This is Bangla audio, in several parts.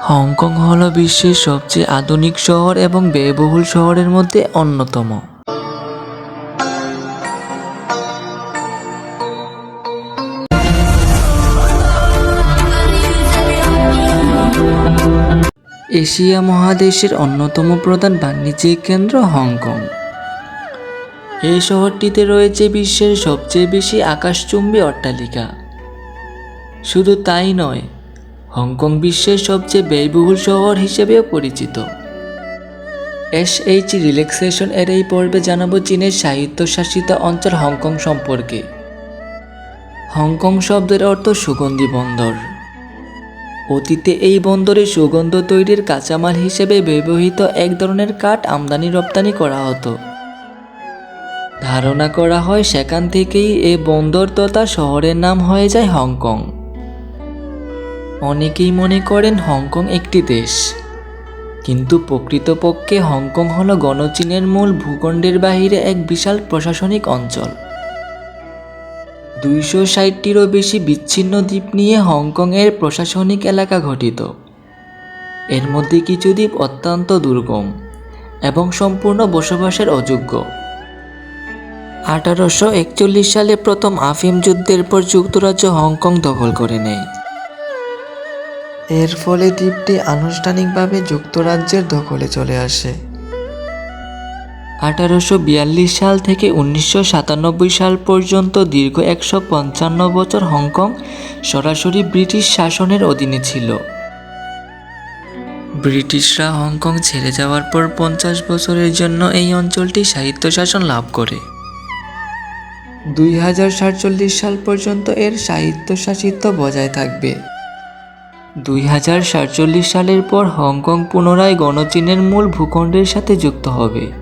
হংকং হল বিশ্বের সবচেয়ে আধুনিক শহর এবং ব্যয়বহুল শহরের মধ্যে অন্যতম। এশিয়া মহাদেশের অন্যতম প্রধান বাণিজ্যিক কেন্দ্র হংকং। এই শহরটিতে রয়েছে বিশ্বের সবচেয়ে বেশি আকাশচুম্বী অট্টালিকা। শুধু তাই নয় হংকং বিশ্বের সবচেয়ে ব্যয়বহুল শহর হিসেবেও পরিচিত। এস এইচ রিল্যাক্সেশন এর এই পর্বে জানাব চীনের সাহিত্যশাসিত অঞ্চল হংকং সম্পর্কে। হংকং শব্দের অর্থ সুগন্ধি বন্দর। অতীতে এই বন্দরে সুগন্ধ তৈরির কাঁচামাল হিসেবে ব্যবহৃত এক ধরনের কাঠ আমদানি রপ্তানি করা হতো। ধারণা করা হয় সেখান থেকেই এ বন্দর তথা শহরের নাম হয়ে যায় হংকং। অনেকেই মনে করেন হংকং একটি দেশ। কিন্তু প্রকৃতপক্ষে হংকং হল গণচীনের মূল ভূখণ্ডের বাহিরে এক বিশাল প্রশাসনিক অঞ্চল। দুইশো ষাটটিরও বেশি বিচ্ছিন্ন দ্বীপ নিয়ে হংকংয়ের প্রশাসনিক এলাকা গঠিত। এর মধ্যে কিছু দ্বীপ অত্যন্ত দুর্গম এবং সম্পূর্ণ বসবাসের অযোগ্য। আঠারোশো একচল্লিশ সালে প্রথম আফিম যুদ্ধের পর যুক্তরাজ্য হংকং দখল করে নেয়। এর ফলে দ্বীপটি আনুষ্ঠানিকভাবে যুক্তরাজ্যের দখলে চলে আসে। আঠারোশো বিয়াল্লিশ সাল থেকে উনিশশো সাতানব্বই সাল পর্যন্ত দীর্ঘ একশো পঞ্চান্ন বছর হংকং সরাসরি ব্রিটিশ শাসনের অধীনে ছিল। ব্রিটিশরা হংকং ছেড়ে যাওয়ার পর পঞ্চাশ বছরের জন্য এই অঞ্চলটি স্বায়ত্তশাসন লাভ করে। দুই হাজার সাতচল্লিশ সাল পর্যন্ত এর স্বায়ত্তশাসিত্ব বজায় থাকবে। দুই হাজার সাতচল্লিশ সালের পর হংকং পুনরায় গণচীনের মূল ভূখণ্ডের সাথে যুক্ত হবে।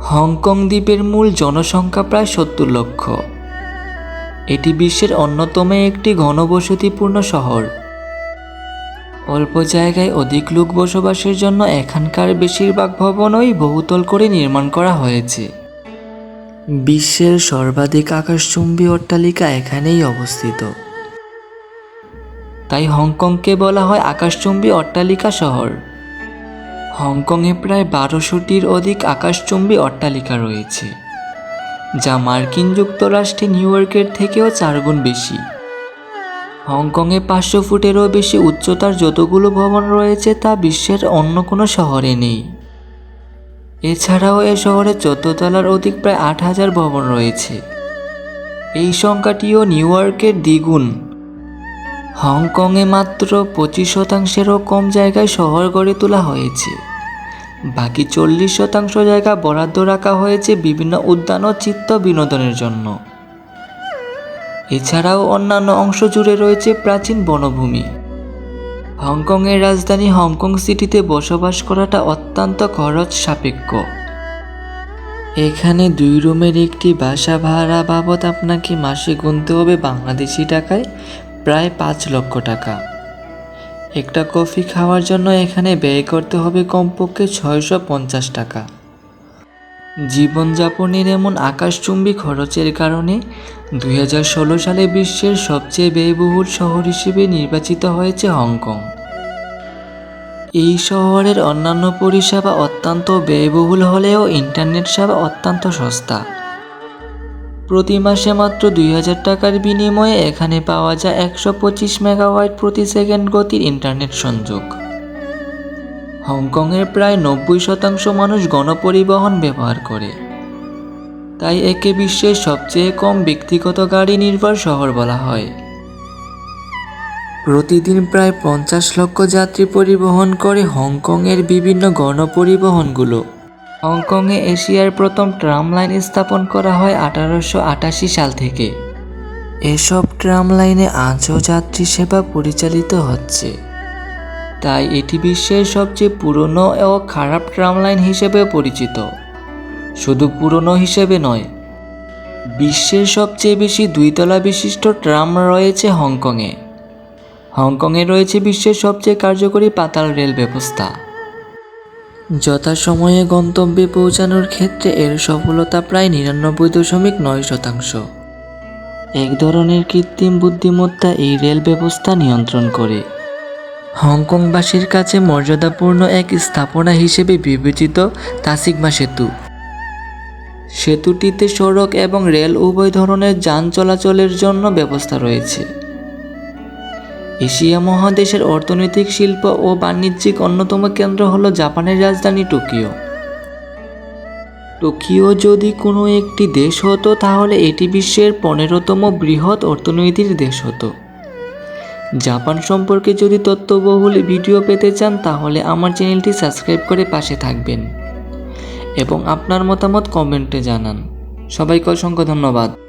হংকং দ্বীপের মূল জনসংখ্যা প্রায় সত্তর লক্ষ। এটি বিশ্বের অন্যতম একটি ঘনবসতিপূর্ণ শহর। অল্প জায়গায় অধিক লোক বসবাসের জন্য এখানকার বেশিরভাগ ভবনই বহুতল করে নির্মাণ করা হয়েছে। বিশ্বের সর্বাধিক আকাশচুম্বী অট্টালিকা এখানেই অবস্থিত। তাই হংকংকে বলা হয় আকাশচুম্বী অট্টালিকা শহর। হংকংয়ে প্রায় বারোশোটির অধিক আকাশচুম্বী অট্টালিকা রয়েছে, যা মার্কিন যুক্তরাষ্ট্রে নিউ ইয়র্কের থেকেও চারগুণ বেশি। হংকংয়ে পাঁচশো ফুটেরও বেশি উচ্চতার যতগুলো ভবন রয়েছে তা বিশ্বের অন্য কোনো শহরে নেই। এছাড়াও এ শহরে চোদ্দ তলার অধিক প্রায় আট হাজার ভবন রয়েছে। এই সংখ্যাটিও নিউ ইয়র্কের দ্বিগুণ। হংকংয়ে মাত্র পঁচিশ শতাংশেরও কম জায়গায় শহর গড়ে তোলা হয়েছে। বাকি চল্লিশ শতাংশ জায়গা বরাদ্দ রাখা হয়েছে বিভিন্ন উদ্যান ও চিত্ত বিনোদনের জন্য। এছাড়াও অন্যান্য অংশ জুড়ে রয়েছে প্রাচীন বনভূমি। হংকংয়ের রাজধানী হংকং সিটিতে বসবাস করাটা অত্যন্ত খরচ সাপেক্ষ। এখানে দুই রুমের একটি বাসা ভাড়া বাবদ আপনাকে মাসে গুনতে হবে বাংলাদেশি টাকায় প্রায় পাঁচ লক্ষ টাকা। একটা কফি খাওয়ার জন্য এখানে ব্যয় করতে হবে কমপক্ষে ছয়শো পঞ্চাশ টাকা। জীবনযাপনের এমন আকাশচুম্বী খরচের কারণে দু হাজার ষোলো সালে বিশ্বের সবচেয়ে ব্যয়বহুল শহর হিসেবে নির্বাচিত হয়েছে হংকং। এই শহরের অন্যান্য পরিষেবা অত্যন্ত ব্যয়বহুল হলেও ইন্টারনেট সেবা অত্যন্ত সস্তা। প্রতি মাসে মাত্র দুই হাজার টাকার বিনিময়ে এখানে পাওয়া যায় একশো পঁচিশ মেগাওয়াট প্রতি সেকেন্ড গতির ইন্টারনেট সংযোগ। হংকংয়ের প্রায় নব্বই শতাংশ মানুষ গণপরিবহন ব্যবহার করে। তাই একে বিশ্বের সবচেয়ে কম ব্যক্তিগত গাড়ি নির্ভর শহর বলা হয়। প্রতিদিন প্রায় পঞ্চাশ লক্ষ যাত্রী পরিবহন করে হংকংয়ের বিভিন্ন গণপরিবহনগুলো। হংকংয়ে এশিয়ার প্রথম ট্রাম লাইন স্থাপন করা হয় আঠারোশো আটাশি সাল থেকে। এসব ট্রাম লাইনে আজও সেবা পরিচালিত হচ্ছে। তাই এটি বিশ্বের সবচেয়ে পুরনো ও খারাপ ট্রাম লাইন হিসেবে পরিচিত। শুধু পুরনো হিসেবে নয়, বিশ্বের সবচেয়ে বেশি দুইতলা বিশিষ্ট ট্রাম রয়েছে হংকংয়ে। হংকংয়ে রয়েছে বিশ্বের সবচেয়ে কার্যকরী পাতাল রেল ব্যবস্থা। যথাসময়ে গন্তব্যে পৌঁছানোর ক্ষেত্রে এর সফলতা প্রায় নিরানব্বই দশমিক নয় শতাংশ। এক ধরনের কৃত্রিম বুদ্ধিমত্তা এই রেল ব্যবস্থা নিয়ন্ত্রণ করে। হংকংবাসীর কাছে মর্যাদাপূর্ণ এক স্থাপনা হিসেবে বিবেচিত তাসিগমা সেতু। সেতুটিতে সড়ক এবং রেল উভয় ধরনের যান চলাচলের জন্য ব্যবস্থা রয়েছে। এশিয়া মহাদেশের অর্থনৈতিক শিল্প ও বাণিজ্যিক অন্যতম কেন্দ্র হলো জাপানের রাজধানী টোকিও। টোকিও যদি কোনো একটি দেশ হতো, তাহলে এটি বিশ্বের পনেরোতম বৃহৎ অর্থনৈতিক দেশ হতো। জাপান সম্পর্কে যদি তথ্যবহুল ভিডিও পেতে চান, তাহলে আমার চ্যানেলটি সাবস্ক্রাইব করে পাশে থাকবেন এবং আপনার মতামত কমেন্টে জানান। সবাইকে অসংখ্য ধন্যবাদ।